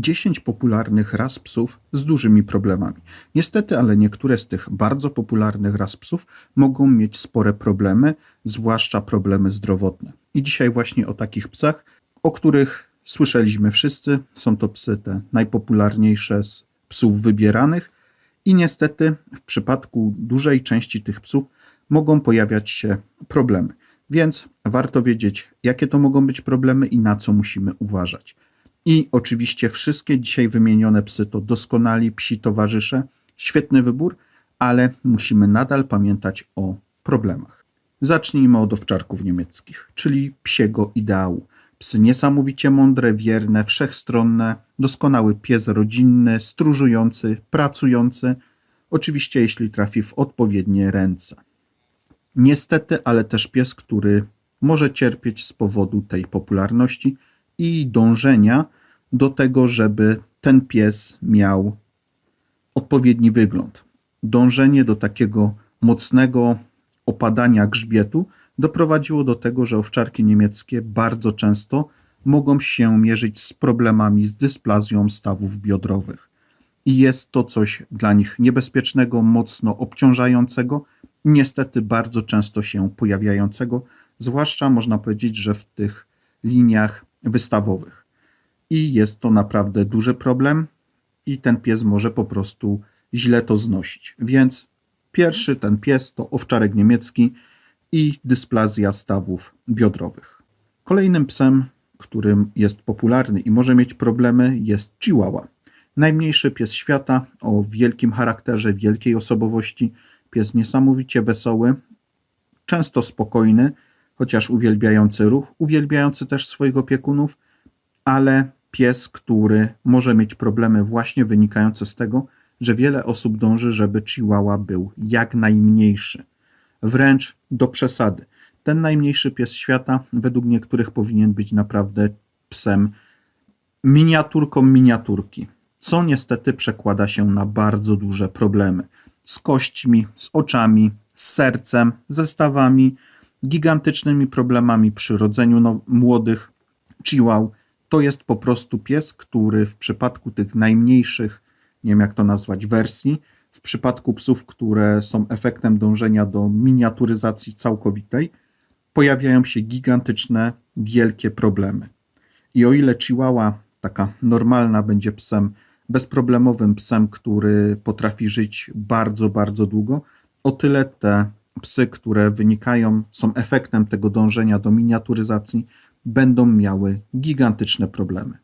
10 popularnych ras psów z dużymi problemami. Niestety, ale niektóre z tych bardzo popularnych ras psów mogą mieć spore problemy, zwłaszcza problemy zdrowotne. I dzisiaj właśnie o takich psach, o których słyszeliśmy wszyscy. Są to psy te najpopularniejsze z psów wybieranych i niestety w przypadku dużej części tych psów mogą pojawiać się problemy. Więc warto wiedzieć, jakie to mogą być problemy i na co musimy uważać. I oczywiście wszystkie dzisiaj wymienione psy to doskonali psi towarzysze, świetny wybór, ale musimy nadal pamiętać o problemach. Zacznijmy od owczarków niemieckich, czyli psiego ideału. Psy niesamowicie mądre, wierne, wszechstronne, doskonały pies rodzinny, stróżujący, pracujący, oczywiście jeśli trafi w odpowiednie ręce. Niestety, ale też pies, który może cierpieć z powodu tej popularności i dążenia do tego, żeby ten pies miał odpowiedni wygląd. Dążenie do takiego mocnego opadania grzbietu doprowadziło do tego, że owczarki niemieckie bardzo często mogą się mierzyć z problemami z dysplazją stawów biodrowych. I jest to coś dla nich niebezpiecznego, mocno obciążającego, niestety bardzo często się pojawiającego, zwłaszcza można powiedzieć, że w tych liniach wystawowych. I jest to naprawdę duży problem, i ten pies może po prostu źle to znosić. Więc pierwszy ten pies to owczarek niemiecki i dysplazja stawów biodrowych. Kolejnym psem, którym jest popularny i może mieć problemy, jest Chihuahua. Najmniejszy pies świata o wielkim charakterze, wielkiej osobowości. Pies niesamowicie wesoły, często spokojny, chociaż uwielbiający ruch, uwielbiający też swoich opiekunów, ale pies, który może mieć problemy właśnie wynikające z tego, że wiele osób dąży, żeby Chihuahua był jak najmniejszy. Wręcz do przesady. Ten najmniejszy pies świata, według niektórych, powinien być naprawdę psem miniaturką miniaturki, co niestety przekłada się na bardzo duże problemy z kośćmi, z oczami, z sercem, ze stawami, gigantycznymi problemami przy rodzeniu no, młodych chihuahua. To jest po prostu pies, który w przypadku tych najmniejszych, nie wiem jak to nazwać, wersji, w przypadku psów, które są efektem dążenia do miniaturyzacji całkowitej, pojawiają się gigantyczne, wielkie problemy. I o ile Chihuahua, taka normalna, będzie psem bezproblemowym psem, który potrafi żyć bardzo, bardzo długo, o tyle te psy, które wynikają, są efektem tego dążenia do miniaturyzacji, będą miały gigantyczne problemy.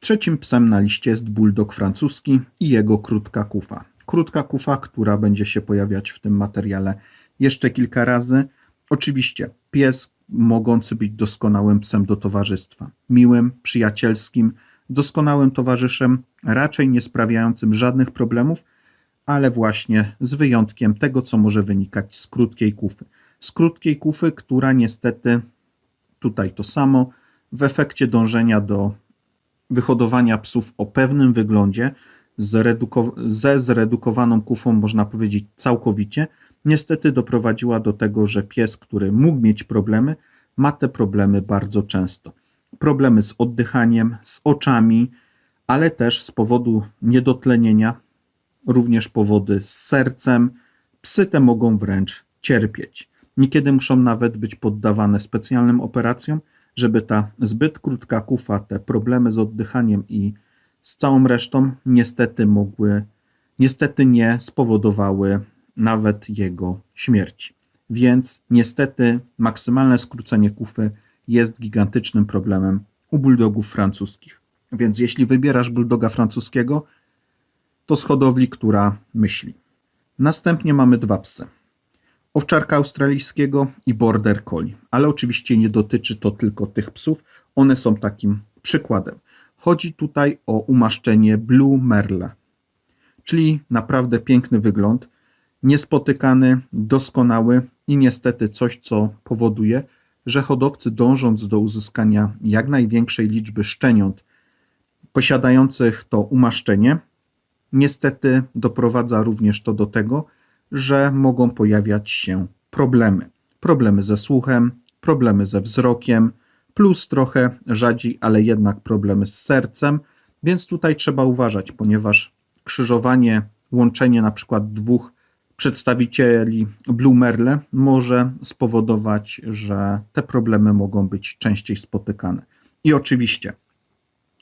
Trzecim psem na liście jest bulldog francuski i jego krótka kufa. Krótka kufa, która będzie się pojawiać w tym materiale jeszcze kilka razy. Oczywiście pies mogący być doskonałym psem do towarzystwa, miłym, przyjacielskim, doskonałym towarzyszem, raczej nie sprawiającym żadnych problemów, ale właśnie z wyjątkiem tego, co może wynikać z krótkiej kufy. Z krótkiej kufy, która niestety tutaj to samo, w efekcie dążenia do wyhodowania psów o pewnym wyglądzie, ze zredukowaną kufą, można powiedzieć całkowicie, niestety doprowadziła do tego, że pies, który mógł mieć problemy, ma te problemy bardzo często. Problemy z oddychaniem, z oczami, ale też z powodu niedotlenienia, również powody z sercem. Psy te mogą wręcz cierpieć. Niekiedy muszą nawet być poddawane specjalnym operacjom, żeby ta zbyt krótka kufa, te problemy z oddychaniem i z całą resztą niestety mogły, niestety nie spowodowały nawet jego śmierci. Więc niestety maksymalne skrócenie kufy jest gigantycznym problemem u bulldogów francuskich. Więc jeśli wybierasz bulldoga francuskiego, to z hodowli, która myśli. Następnie mamy dwa psy. Owczarka australijskiego i border collie, ale oczywiście nie dotyczy to tylko tych psów, one są takim przykładem. Chodzi tutaj o umaszczenie Blue Merle, czyli naprawdę piękny wygląd, niespotykany, doskonały i niestety coś, co powoduje, że hodowcy dążąc do uzyskania jak największej liczby szczeniąt posiadających to umaszczenie, niestety doprowadza również to do tego, że mogą pojawiać się problemy. Problemy ze słuchem, problemy ze wzrokiem, plus trochę rzadziej, ale jednak problemy z sercem, Więc tutaj trzeba uważać, ponieważ krzyżowanie, łączenie na przykład dwóch przedstawicieli Blue Merle może spowodować, że te problemy mogą być częściej spotykane. I oczywiście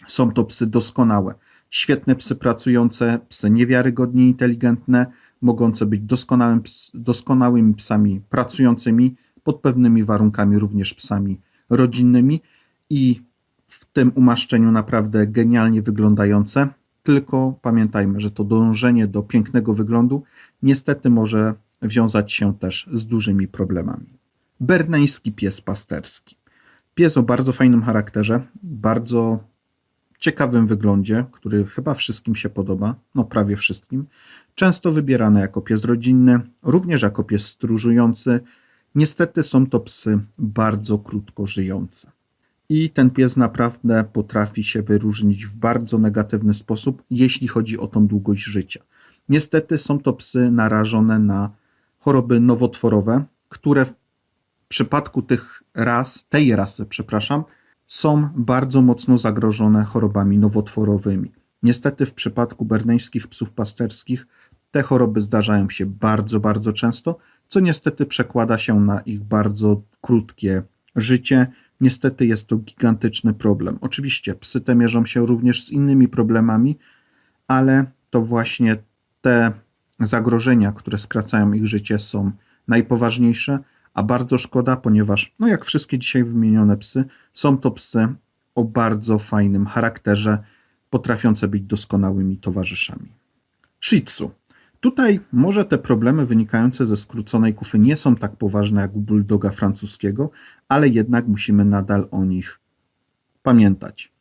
są to psy doskonałe, świetne psy pracujące, psy niewiarygodnie inteligentne, mogące być doskonałym, doskonałymi psami pracującymi, pod pewnymi warunkami również psami rodzinnymi i w tym umaszczeniu naprawdę genialnie wyglądające. Tylko pamiętajmy, że to dążenie do pięknego wyglądu niestety może wiązać się też z dużymi problemami. Berneński pies pasterski. Pies o bardzo fajnym charakterze, bardzo ciekawym wyglądzie, który chyba wszystkim się podoba, no prawie wszystkim. Często wybierany jako pies rodzinny, również jako pies stróżujący. Niestety są to psy bardzo krótko żyjące. I ten pies naprawdę potrafi się wyróżnić w bardzo negatywny sposób, jeśli chodzi o tą długość życia. Niestety są to psy narażone na choroby nowotworowe, które w przypadku tych ras, tej rasy, przepraszam, są bardzo mocno zagrożone chorobami nowotworowymi. Niestety w przypadku berneńskich psów pasterskich te choroby zdarzają się bardzo, bardzo często, co niestety przekłada się na ich bardzo krótkie życie. Niestety jest to gigantyczny problem. Oczywiście psy te mierzą się również z innymi problemami, ale to właśnie te zagrożenia, które skracają ich życie, są najpoważniejsze, a bardzo szkoda, ponieważ, no jak wszystkie dzisiaj wymienione psy, są to psy o bardzo fajnym charakterze, potrafiące być doskonałymi towarzyszami. Shih Tzu. Tutaj może te problemy wynikające ze skróconej kufy nie są tak poważne jak u bulldoga francuskiego, ale jednak musimy nadal o nich pamiętać.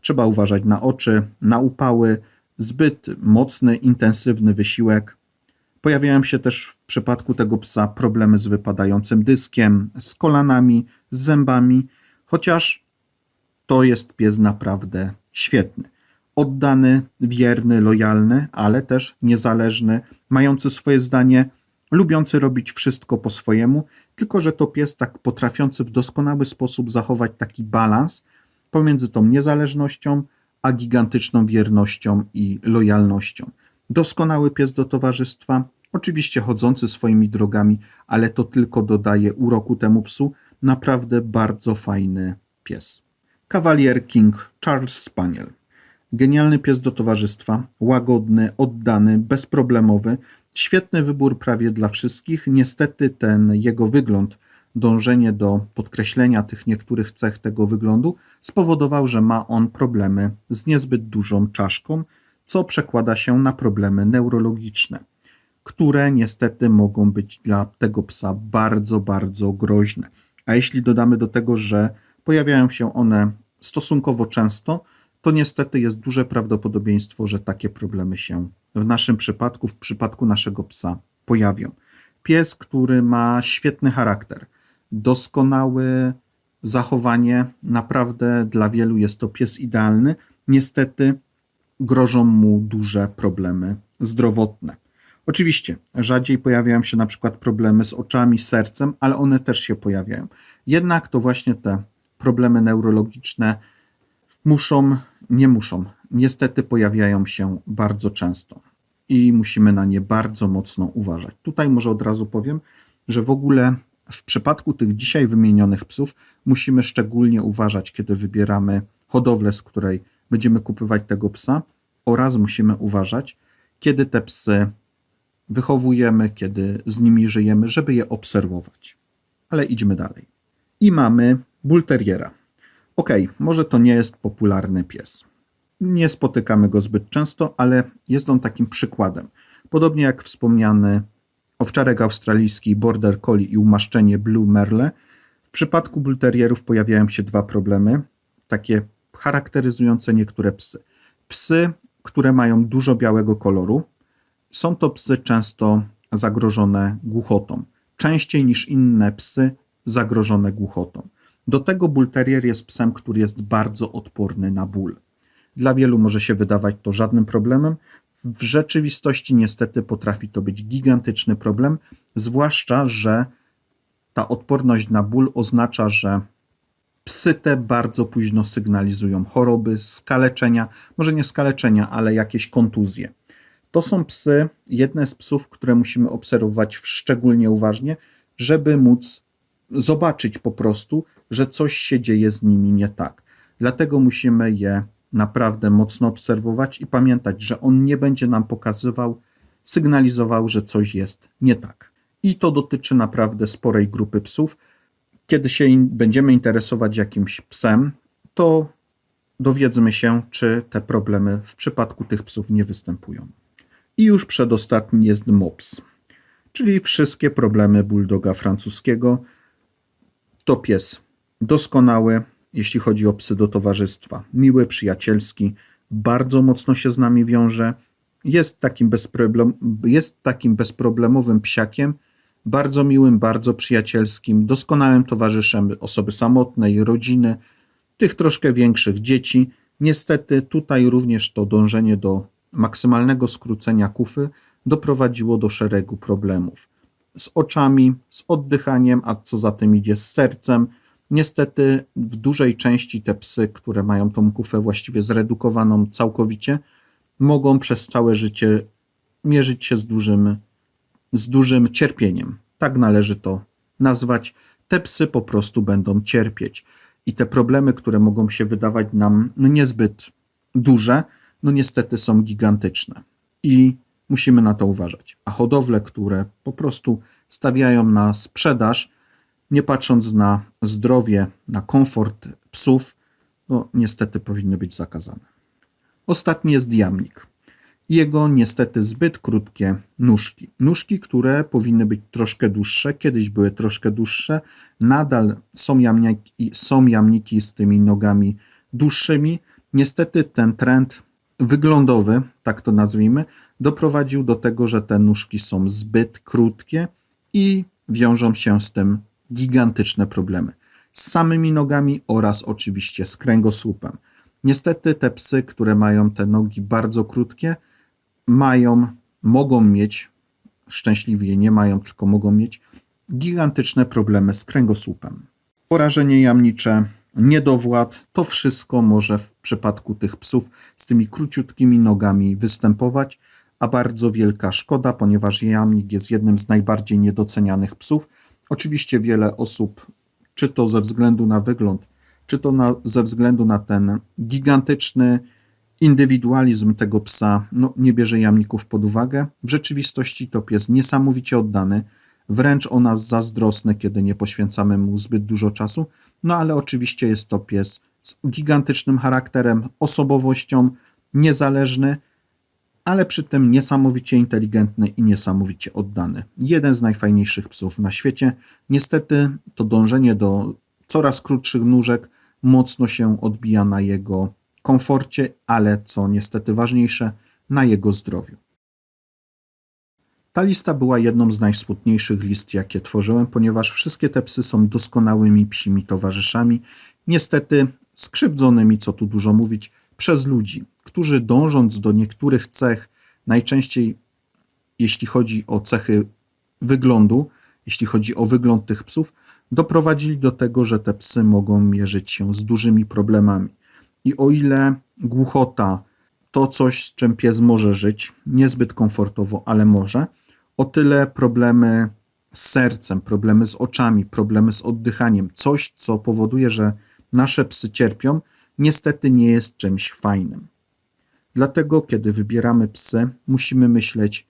Trzeba uważać na oczy, na upały, zbyt mocny, intensywny wysiłek. Pojawiają się też w przypadku tego psa problemy z wypadającym dyskiem, z kolanami, z zębami, chociaż to jest pies naprawdę świetny. Oddany, wierny, lojalny, ale też niezależny, mający swoje zdanie, lubiący robić wszystko po swojemu, tylko że to pies tak potrafiący w doskonały sposób zachować taki balans pomiędzy tą niezależnością, a gigantyczną wiernością i lojalnością. Doskonały pies do towarzystwa, oczywiście chodzący swoimi drogami, ale to tylko dodaje uroku temu psu. Naprawdę bardzo fajny pies. Cavalier King Charles Spaniel. Genialny pies do towarzystwa, łagodny, oddany, bezproblemowy. Świetny wybór prawie dla wszystkich. Niestety ten jego wygląd, dążenie do podkreślenia tych niektórych cech tego wyglądu spowodował, że ma on problemy z niezbyt dużą czaszką, co przekłada się na problemy neurologiczne, które niestety mogą być dla tego psa bardzo, bardzo groźne. A jeśli dodamy do tego, że pojawiają się one stosunkowo często, to niestety jest duże prawdopodobieństwo, że takie problemy się w naszym przypadku, w przypadku naszego psa pojawią. Pies, który ma świetny charakter, doskonałe zachowanie, naprawdę dla wielu jest to pies idealny. Niestety grożą mu duże problemy zdrowotne. Oczywiście, rzadziej pojawiają się na przykład problemy z oczami, sercem, ale one też się pojawiają. Jednak to właśnie te problemy neurologiczne muszą, nie muszą, niestety pojawiają się bardzo często i musimy na nie bardzo mocno uważać. Tutaj może od razu powiem, że w ogóle w przypadku tych dzisiaj wymienionych psów musimy szczególnie uważać, kiedy wybieramy hodowlę, z której będziemy kupywać tego psa, oraz musimy uważać, kiedy te psy wychowujemy, kiedy z nimi żyjemy, żeby je obserwować. Ale idźmy dalej. I mamy Bull Terriera. Ok, może to nie jest popularny pies. Nie spotykamy go zbyt często, ale jest on takim przykładem. Podobnie jak wspomniany owczarek australijski, border collie i umaszczenie Blue Merle, w przypadku Bull Terrierów pojawiają się dwa problemy, takie charakteryzujące niektóre psy. Psy, które mają dużo białego koloru, są to psy często zagrożone głuchotą, częściej niż inne psy zagrożone głuchotą. Do tego Bull Terrier jest psem, który jest bardzo odporny na ból. Dla wielu może się wydawać to żadnym problemem. W rzeczywistości niestety potrafi to być gigantyczny problem, zwłaszcza, że ta odporność na ból oznacza, że Psy te bardzo późno sygnalizują choroby, skaleczenia, może nie skaleczenia, ale jakieś kontuzje. To są psy, jedne z psów, które musimy obserwować szczególnie uważnie, żeby móc zobaczyć po prostu, że coś się dzieje z nimi nie tak. Dlatego musimy je naprawdę mocno obserwować i pamiętać, że on nie będzie nam pokazywał, sygnalizował, że coś jest nie tak. I to dotyczy naprawdę sporej grupy psów. Kiedy się będziemy interesować jakimś psem, to dowiedzmy się, czy te problemy w przypadku tych psów nie występują. I już przedostatni jest MOPS, czyli wszystkie problemy bulldoga francuskiego. To pies doskonały, jeśli chodzi o psy do towarzystwa. Miły, przyjacielski, bardzo mocno się z nami wiąże. Jest takim, bezproblem, jest takim bezproblemowym psiakiem, bardzo miłym, bardzo przyjacielskim, doskonałym towarzyszem osoby samotnej, rodziny, tych troszkę większych dzieci. Niestety tutaj również to dążenie do maksymalnego skrócenia kufy doprowadziło do szeregu problemów. Z oczami, z oddychaniem, a co za tym idzie z sercem. Niestety w dużej części te psy, które mają tą kufę właściwie zredukowaną całkowicie, mogą przez całe życie mierzyć się z dużym, z dużym cierpieniem. Tak należy to nazwać. Te psy po prostu będą cierpieć. I te problemy, które mogą się wydawać nam no niezbyt duże, no niestety są gigantyczne. I musimy na to uważać. A hodowle, które po prostu stawiają na sprzedaż, nie patrząc na zdrowie, na komfort psów, no niestety powinny być zakazane. Ostatni jest jamnik. Jego niestety zbyt krótkie nóżki. Nóżki, które powinny być troszkę dłuższe, kiedyś były troszkę dłuższe, nadal są jamniki, są jamniki z tymi nogami dłuższymi. Niestety ten trend wyglądowy, tak to nazwijmy, doprowadził do tego, że te nóżki są zbyt krótkie i wiążą się z tym gigantyczne problemy. Z samymi nogami oraz oczywiście z kręgosłupem. Niestety te psy, które mają te nogi bardzo krótkie, mają, mogą mieć, szczęśliwie nie mają, tylko mogą mieć gigantyczne problemy z kręgosłupem. Porażenie jamnicze, niedowład, to wszystko może w przypadku tych psów z tymi króciutkimi nogami występować, a bardzo wielka szkoda, ponieważ jamnik jest jednym z najbardziej niedocenianych psów. Oczywiście wiele osób, czy to ze względu na wygląd, czy to na, ze względu na ten gigantyczny indywidualizm tego psa, no, nie bierze jamników pod uwagę. W rzeczywistości to pies niesamowicie oddany, wręcz o nas zazdrosny, kiedy nie poświęcamy mu zbyt dużo czasu. No ale oczywiście jest to pies z gigantycznym charakterem, osobowością, niezależny, ale przy tym niesamowicie inteligentny i niesamowicie oddany. Jeden z najfajniejszych psów na świecie. Niestety to dążenie do coraz krótszych nóżek mocno się odbija na jego komforcie, ale co niestety ważniejsze, na jego zdrowiu. Ta lista była jedną z najsmutniejszych list, jakie tworzyłem, ponieważ wszystkie te psy są doskonałymi psimi towarzyszami, niestety skrzywdzonymi, co tu dużo mówić, przez ludzi, którzy dążąc do niektórych cech, najczęściej jeśli chodzi o cechy wyglądu, jeśli chodzi o wygląd tych psów, doprowadzili do tego, że te psy mogą mierzyć się z dużymi problemami. I o ile głuchota to coś, z czym pies może żyć, niezbyt komfortowo, ale może, o tyle problemy z sercem, problemy z oczami, problemy z oddychaniem, coś, co powoduje, że nasze psy cierpią, niestety nie jest czymś fajnym. Dlatego, kiedy wybieramy psy, musimy myśleć,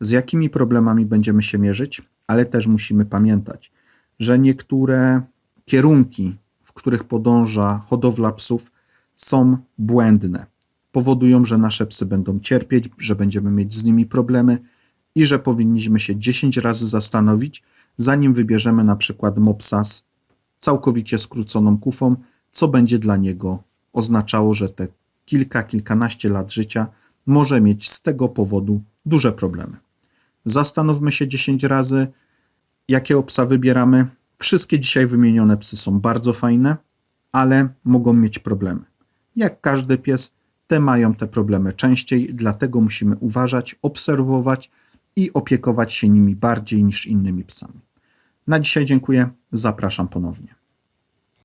z jakimi problemami będziemy się mierzyć, ale też musimy pamiętać, że niektóre kierunki, w których podąża hodowla psów, są błędne. Powodują, że nasze psy będą cierpieć, że będziemy mieć z nimi problemy i że powinniśmy się 10 razy zastanowić, zanim wybierzemy na przykład mopsa z całkowicie skróconą kufą, co będzie dla niego oznaczało, że te kilka, kilkanaście lat życia może mieć z tego powodu duże problemy. Zastanówmy się 10 razy, jakiego psa wybieramy. Wszystkie dzisiaj wymienione psy są bardzo fajne, ale mogą mieć problemy. Jak każdy pies, te mają te problemy częściej, dlatego musimy uważać, obserwować i opiekować się nimi bardziej niż innymi psami. Na dzisiaj dziękuję, zapraszam ponownie.